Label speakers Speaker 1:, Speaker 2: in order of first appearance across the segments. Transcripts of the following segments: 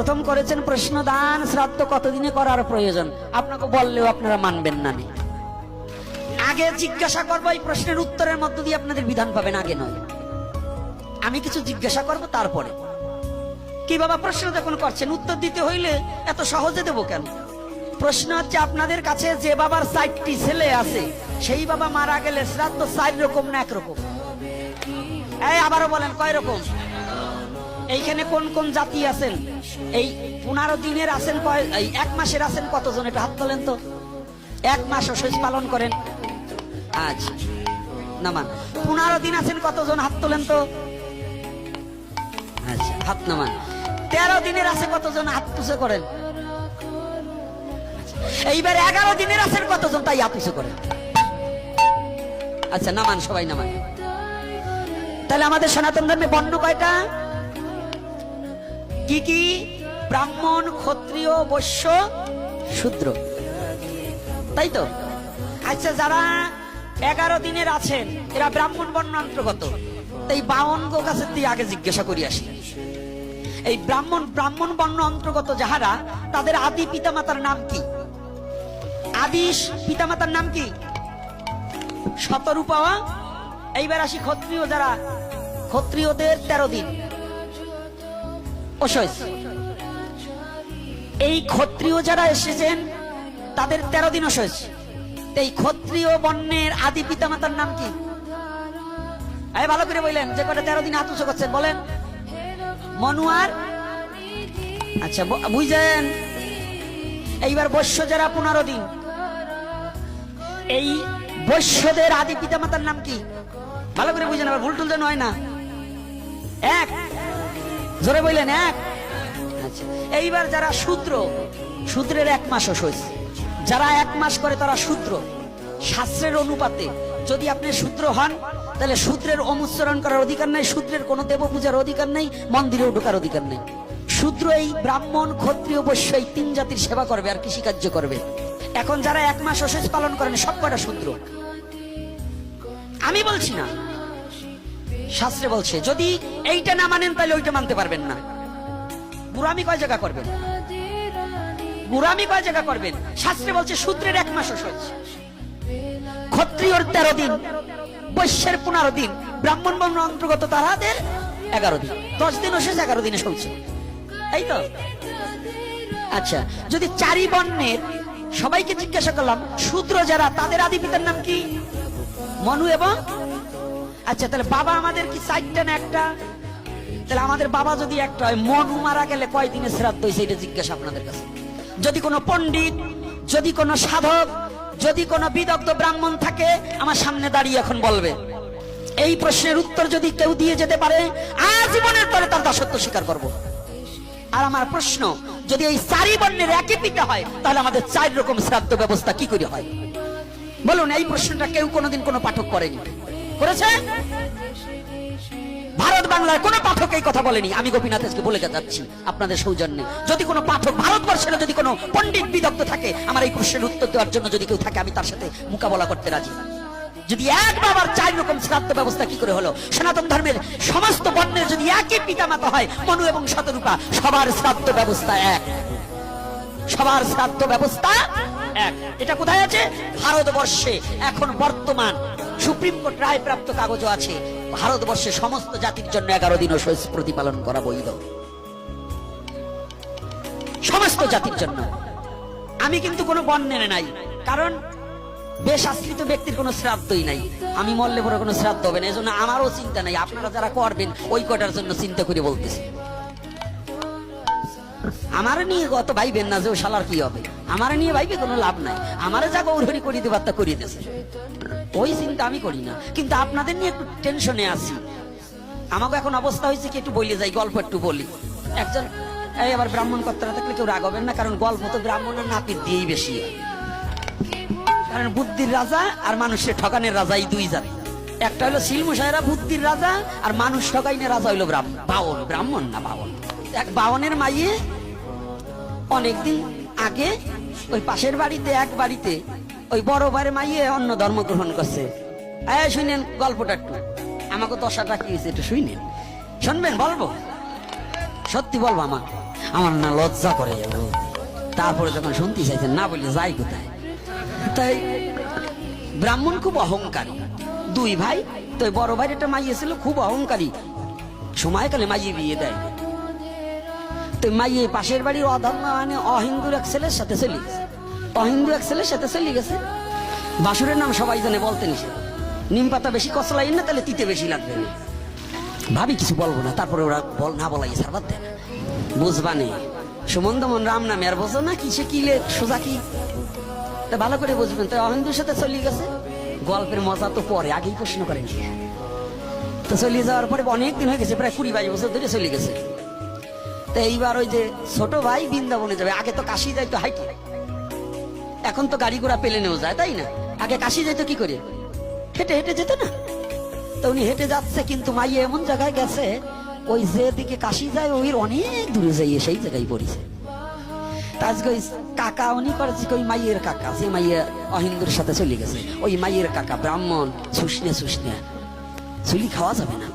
Speaker 1: প্রথম করেছেন প্রশ্ন দান শ্রাদ্ধ কতদিনে করার প্রয়োজন? আপনাকে বললেও আপনারা মানবেন না। আগে জিজ্ঞাসা করব, এই প্রশ্নের উত্তরের মধ্য দিয়ে আপনাদের বিধান পাবেন, আগে নয়। আমি কিছু জিজ্ঞাসা করব তারপরে। কি বাবা, প্রশ্ন যখন করছেন, উত্তর দিতে হইলে এত সহজে দেবো কেন? প্রশ্ন হচ্ছে, আপনাদের কাছে যে বাবার চারটি ছেলে আছে, সেই বাবা মারা গেলে শ্রাদ্ধ চার রকম না একরকম এই, আবারও বলেন, কয় রকম? এইখানে কোন কোন জাতি আছেন? এই পনেরো দিনের আছেন এক মাসের আছেন কতজন? এটা হাত তোলেন তো। এক মাস অসহ্য পালন করেন। আচ্ছা। নামান। পনেরো দিন আছেন কতজন? হাত তোলেন তো। আচ্ছা হাত নামান। তেরো দিনের আছে কতজন? হাত পুষে করেন। এইবার এগারো দিনের আছেন কতজন? তাই হাত পুষে করেন। আচ্ছা নামান, সবাই নামান। তাহলে আমাদের সনাতন ধর্মে বর্ণ কয়টা? কি কি? ব্রাহ্মণ, ক্ষত্রিয়, বৈশ্য, শূদ্র। তাই তো? আচ্ছা যারা এগারো দিনের আছেন, এরা ব্রাহ্মণ বর্ণ অন্তর্গত। এই বাউন গো কাছের দিয়ে আগে জিজ্ঞাসা করি আসি। এই ব্রাহ্মণ ব্রাহ্মণ বর্ণ অন্তর্গত যাহারা, তাদের আদি পিতামাতার নাম কি? আদি পিতামাতার নাম কি? শতরূপা এইবার আসি ক্ষত্রিয় যারা, ক্ষত্রিয়দের তেরো দিন। এই ক্ষত্রিয় যারা এসেছেন, তাদের তেরো দিন অসহ্য। এই ক্ষত্রিয় বর্ণের আদি পিতামাতার নাম কি? ভালো করে বললেন, যে কটা তেরো দিন আতুষ করছেন, বলেন। মনুয়ার আচ্ছা বুঝলেন? এইবার বৈশ্য যারা পনেরো দিন। এই বৈশ্যদের আদি পিতামাতার নাম কি? ভালো করে বুঝেন, আবার ভুল টুল যেন হয় না। এক জোরে বললেন, এক। আচ্ছা এইবার যারা শূদ্র, শূদ্রের এক মাস অসহ্য। যারা এক মাস করে তারা শূদ্র। শাস্ত্রের অনুপাতে যদি আপনি শূদ্র হন, তাহলে শূদ্রের অনুসরণ করার অধিকার নাই, শূদ্রের কোনো দেব পূজার অধিকার নেই, মন্দিরেও ঢোকার অধিকার নেই। শূদ্র এই ব্রাহ্মণ, ক্ষত্রিয়, বৈশ্য, এই তিন জাতির সেবা করবে আর কৃষিকার্য করবে। এখন যারা এক মাস অশেষ পালন করেন সব কটা শূদ্র। আমি বলছি না শাস্ত্রে বলছে, যদি এইটা না মানেন, তাহলে ওইটা মানতে পারবেন না। বুড়ামি কয় জায়গা করবেন? বুড়ামি কয় জায়গা করবেন? শাস্ত্রে বলছে শূদ্রের এক মাস অসহ্য ক্ষত্রিয়র তেরো দিন, বৈশ্যের পনেরো দিন, ব্রাহ্মণ বর্ণ অন্তর্গত তাহাদের এগারো দিন। দশ দিন অসহ্য এগারো দিনে সলছে এই তো? আচ্ছা যদি চারি বর্ণের সবাইকে জিজ্ঞাসা করলাম শূদ্র যারা, তাদের আদি পিতার নাম কি? মনু এবং আচ্ছা তাহলে বাবা আমাদের কি চারটা না একটা? তাহলে আমাদের বাবা যদি একটা হয়, মনু মারা গেলে কয় দিনে শ্রাদ্ধ হয়েছে এটা জিজ্ঞাসা আপনাদের কাছে। যদি কোনো পণ্ডিত, যদি কোনো সাধক, যদি কোনো বিদগ্ধ ব্রাহ্মণ থাকে, আমার সামনে দাঁড়িয়ে এখন বলবে। এই প্রশ্নের উত্তর যদি কেউ দিয়ে যেতে পারে, আজীবনের পরে তার দাসত্ব স্বীকার করব। আর আমার প্রশ্ন, যদি এই চারি বর্ণের একই পিতা হয়, তাহলে আমাদের চার রকম শ্রাদ্ধ ব্যবস্থা কি করে হয়? বলুন, এই প্রশ্নটা কেউ কোনোদিন কোনো পাঠক করেনি। করেছে? ভারত বাংলার কোন পাঠক এই কথা বলেনি। আমি গোপীনাথ আজকে বলে যাচ্ছি আপনাদের সৌজন্যে। যদি কোনো পাঠক ভারতবর্ষের, যদি কোনো পণ্ডিত বিদগ্ধ থাকে, আমার এই প্রশ্নের উত্তর দেওয়ার জন্য যদি কেউ থাকে, আমি তার সাথে মোকাবেলা করতে রাজি। যদি এক বাবার চার রকম শ্রাদ্ধ ব্যবস্থা কি করে হলো? সনাতন ধর্মের সমস্ত বর্ণের যদি একই পিতামাতা হয়, মনু এবং শতরূপা, সবার শ্রাদ্ধ ব্যবস্থা এক। সবার শ্রাদ্ধ ব্যবস্থা এক। এটা কোথায় আছে? ভারতবর্ষে। এখন বর্তমান সুপ্রিম কোর্ট রায় প্রাপ্ত কাগজও আছে। ভারতবর্ষে সমস্ত জাতির জন্য এগারো দিন প্রতিপালন করা বৈধ। সমস্ত জাতির জন্য। আমি কিন্তু কোনো বর্ণের নাই। কারণ বেশ আশ্রিত ব্যক্তির কোনো শ্রাদ্ধই নাই। আমি মরলে পরে কোনো শ্রাদ্ধ হবে না। এজন্য আমারও চিন্তা নাই। আপনারা যারা করবেন, ওই কটার জন্য চিন্তা করে বলতেছি। আমার নিয়ে গত ভাইবেন না যে ও শালার কি হবে। আমার নিয়ে ভাইবে কোনো লাভ নাই। আমারে যা গৌরহরি করিতে বার্তা করিয়ে দিয়েছে ওই চিন্তা আমি করি না। কিন্তু আপনাদের নিয়ে একটু টেনশনে আছি। আমাকে এখন অবস্থা হয়েছে কি একটু বলে যাই, গল্প একটু বলি। একজন, এই আবার ব্রাহ্মণ কর্তারা থাকলে কেউ রাগ হবেন না, কারণ গল্প তো ব্রাহ্মণের নাপিত দিয়েই বেশি কারণ বুদ্ধির রাজা আর মানুষের ঠকানের রাজা এই দুই জাতি। একটা হলো শিলমশাইরা বুদ্ধির রাজা, আর মানুষ ঠকাইনে রাজা হইল ব্রাহ্মণ। বাউন ব্রাহ্মণ না বাউন এক বাউনের মাইয়ে অনেকদিন আগে ওই পাশের বাড়িতে, এক বাড়িতে ওই বড় বাড়ি মাইয়ে অন্য ধর্ম গ্রহণ করছে। এই শুনেন, গল্পটা একটু। আমাকে দশাটা কি একটু শুনেন। শুনবেন, বলব? সত্যি বলব আমার আমার না লজ্জা করে। তারপরে যখন শুনতে চাইছেন, না বললে যাই কোথায়? তাই ব্রাহ্মণ খুব অহংকারী। দুই ভাই, তো বড় ভাই একটা মাইয়ে ছিল, খুব অহংকারী। সময়কালে মাইয়ে বিয়ে দেয়। তো মাইয়ে পাশের বাড়ির অধর্ম মানে অহিন্দুর এক ছেলের সাথে চলে অহিন্দু এক ছেলের সাথে চলে গেছে। বাসুরের নাম সবাই জানে, বলতে নিষেধ। নিম পাতা বেশি কচলাই না, তাহলে তিতে বেশি লাগবে না। ভাবি, কিছু বলব না, তারপরে ওরা বল না বলাই সারবার বুঝবা নেই সুমন্দমন রাম নামে আর বোঝো না কিসে কিলে সোজা কি? তা ভালো করে বুঝবেন, তো অহিন্দুর সাথে চলে গেছে। গল্পের মজা তো পরে, আগেই প্রশ্ন করেন তো চলে যাওয়ার পরে অনেক দিন হয়ে গেছে, প্রায় কুড়ি বাইশ বছর ধরে চলে গেছে। তো এইবার ওই যে ছোট ভাই বৃন্দাবনে যাবে, আগে তো কাশি যাইতো হাইটে। এখন তো গাড়ি ঘোড়া পেলে নেওয়া যায়, তাই না? আগে কাশি যাইতো কি করে? হেঁটে হেঁটে যেত না? তো উনি হেঁটে যাচ্ছে, কিন্তু মাইয়ে এমন জায়গায় গেছে, ওই যে দিকে কাশি যায়, ওই অনেক দূরে যাইয়ে সেই জায়গায় পড়েছে। তা আজকে কাকা, উনি করেছে ওই মাইয়ের কাকা, যে মাইয়ে অহিন্দুর সাথে চলে গেছে। ওই মাইয়ের কাকা, ব্রাহ্মণ শুষনে শুষনে চুলি খাওয়া যাবে না।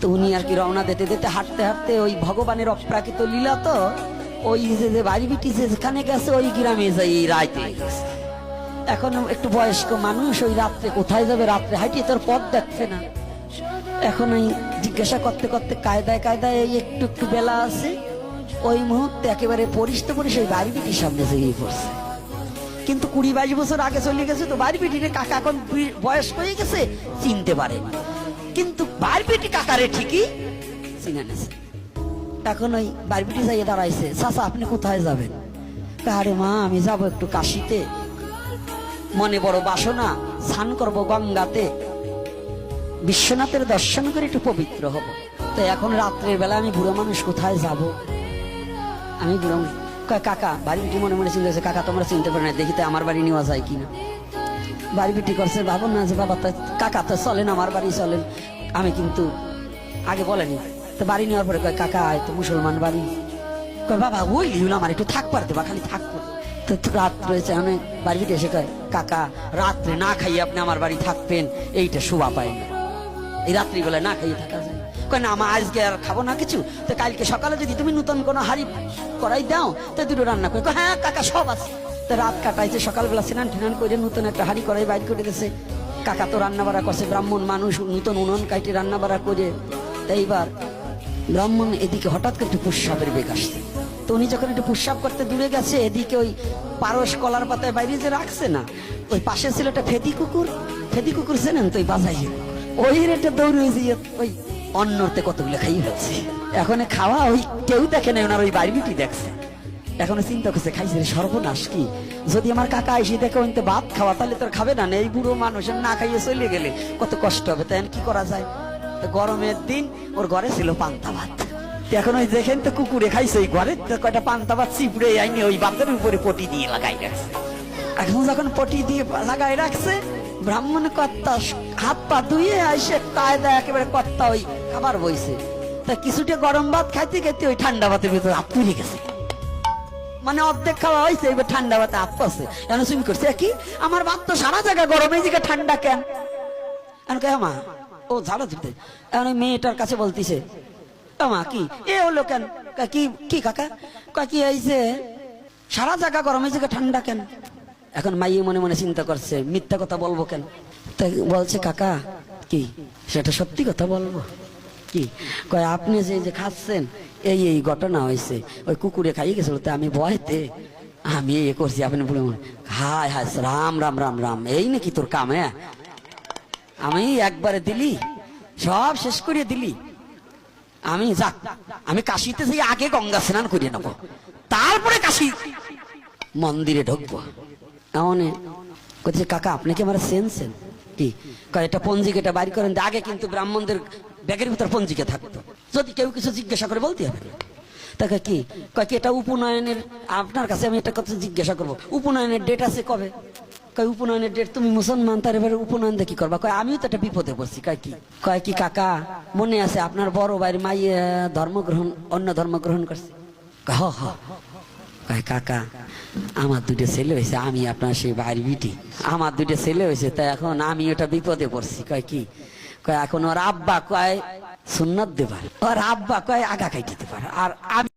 Speaker 1: তো উনি আর কি রওনা দিতে দিতে হাঁটতে হাঁটতে ওই ভগবানের অপ্রাকৃত লীলা তো ওই যে বাড়ি বিটি যেখানে গেছে, ওই গ্রামে যাই, এই রাইতে গেছে। এখন একটু বয়স্ক মানুষ, ওই রাত্রে কোথায় যাবে, রাত্রে হাঁটিয়ে তোর পথ দেখছে না। এখন এই জিজ্ঞাসা করতে করতে কায়দায় কায়দায় এই একটু একটু বেলা আছে। ওই মুহূর্তে একেবারে পরিষ্ঠ পরিষ ওই বাড়ি বিটির সামনে যেয়ে পড়ছে। কিন্তু কুড়ি বাইশ বছর আগে চলে গেছে তো বাড়ি পিটির কাকা এখন বয়স হয়ে গেছে, চিনতে পারে কিন্তু বাড়ি পিটি কাকারে ঠিকই চিনে নেছে এখন ওই বাড়ি পিটি যাইয়ে দাঁড়াইছে, চাচা, আপনি কোথায় যাবেন? আরে মা, আমি যাব একটু কাশিতে। মনে বড় বাসনা, স্নান করব গঙ্গাতে। বিশ্বনাথের দর্শন করে একটু পবিত্র হব। তো এখন রাত্রের বেলা আমি বুড়ো মানুষ কোথায় যাব? আমি বুড়ো কাকা, বাড়ি বিটি মনে মনে চিন্তা কাকা, তোমরা চিনতে পারে না দেখিতে আমার বাড়ি নেওয়া যায় কিনা? বাড়ি বিটি করছে, ভাবো না যে বাবা কাকা তো চলেন, আমার বাড়ি চলেন। আমি কিন্তু আগে বলেনি। তো বাড়ি নেওয়ার পরে কয়, কাকা তো মুসলমান বাড়ি। কয়, বাবা, ওই লিহুল আমার একটু থাক পারতে, বা খালি থাকব তো রাত রয়েছে, আমি বাড়ি বিটি এসে কয়, কাকা, রাত্রে না খাইয়ে আপনি আমার বাড়ি থাকবেন, এইটা শোভা পায় না। এই রাত্রিবেলায় না খাইয়ে থাকা যায়। কয়, না আমার আজকে আর খাব না কিছু? তো কালকে সকালে যদি তুমি নতুন কোনো হাড়ি করাই দাও, তো দুটো রান্না করে। হ্যাঁ কাকা, সব আছে। তো রাত কাটাইছে, সকালবেলা স্নান টিনান করে নতুন একটা হাড়ি করাই বাইর করে দিয়েছে। কাকা তো রান্না বাড়া করছে, ব্রাহ্মণ মানুষ নতুন উনুন কাইটে রান্না বাড়া করে এইবার ব্রাহ্মণ এদিকে হঠাৎ করে একটু পুষ্যাপের বেগ আসছে। তো উনি যখন একটু পুষ্যাপ করতে দূরে গেছে, এদিকে ওই পারস কলার পাতায় বাইরে যে রাখছে না, ওই পাশে ছিল একটা ফেদি কুকুর। ফেদি কুকুর চেনেন তো, ওই বাজাই ওই রেটে দৌড়ে হয়েছে ওই অন্যতে কতগুলো খাইয়ে ফেলছে। এখন খাওয়া ওই কেউ দেখে না ওনার ওই বাড়ি বিটি দেখছে। এখন চিন্তা করছে, খাইছে সর্বনাশ কি? যদি আমার কাকা এসে দেখে ওইতে ভাত খাওয়া, তাহলে তোর খাবে না এই বুড়ো মানুষ না খাইয়ে চলে গেলে কত কষ্ট হবে, তাই কি করা যায়? তো গরমের দিন ওর ঘরে ছিল পান্তা ভাত। এখন ওই দেখেন তো কুকুরে খাইছে ওই ঘরে কয়টা পান্তা ভাত চিপড়ে আইনি ওই বাতের উপরে পটি দিয়ে লাগাই রাখছে। এখন যখন পটি দিয়ে লাগাই রাখছে, ব্রাহ্মণ কর্তা হাত পা ধুয়ে আইসে কায়দা একেবারে কর্তা ওই খাবার বইছে। তা কিছুটা গরম ভাত খাইতে খাইতে ওই ঠান্ডা ভাতের ভিতরে হাত তুলে গেছে। মানে অর্ধেক খাওয়া হয়েছে এবার ঠান্ডা ভাতে হাত পাচ্ছে সুইম করছে কি? আমার ভাত তো সারা জায়গা গরম, এই জায়গা ঠান্ডা কেন? এখন কে মা ও ঝাড়া দিতে। এখন মেয়েটার কাছে বলতিছে মা, কি? এ হলো কেন? কি কি কাকা? কাকি এই যে সারা জায়গা গরম জায়গা ঠান্ডা কেন? এখন মাইয়ে মনে মনে চিন্তা করছে, মিথ্যা কথা বলব কেন? তাই বলছে, কাকা, কি? সেটা সত্যি কথা বলব? কি? কয়, আপনি যে যে খাচ্ছেন, এই এই ঘটনা হয়েছে, ওই কুকুরে খাইয়ে গেছিল, তা আমি ভয়তে, আমি এ করছি, আপনি বলে হায় হায় রাম রাম রাম রাম, এই নাকি তোর কাম হ্যাঁ? আমি একবারে দিলি, সব শেষ করিয়ে দিলি। আমি যাক, আমি কাশিতে যাই, আগে গঙ্গা স্নান করিয়ে নেব। তারপরে কাশি মন্দিরে ঢুকবো। এমন করছে কাকা, আপনি কি আমার সেনছেন কি? এটা পঞ্জিকাটা বাইর করেন আগে কিন্তু ব্রাহ্মণদের ব্যাগের ভিতর পঞ্জিকা থাকতো। যদি কেউ কিছু জিজ্ঞাসা করে বলতে হবে। তাকে কি? কয়, কি, এটা উপনয়নের, আপনার কাছে আমি একটা কথা জিজ্ঞাসা করব। উপনয়নের ডেট আছে কবে? কয়, উপনয়নের ডেট তুমি মুসলমান, তার এবারে উপনয়ন কি করবা। কয়, আমিও তো একটা বিপদে পড়ছি, কয় কি? কয় কি, কাকা, মনে আছে আপনার বড় ভাইয়ের মাই ধর্মগ্রহণ, অন্য ধর্ম গ্রহণ করছে হ হ। কয়, কাকা, আমার দুটো ছেলে হয়েছে, আমি আপনার সেই বাড়ি বিটি। আমার দুটো ছেলে হয়েছে তাই এখন আমি ওটা বিপদে পড়ছি, কয় কি? কয়, এখন ওর আব্বা কয়, সুন্নত দেবার। ওর আব্বা কয়, আগা খাই দিতে পারে আর আমি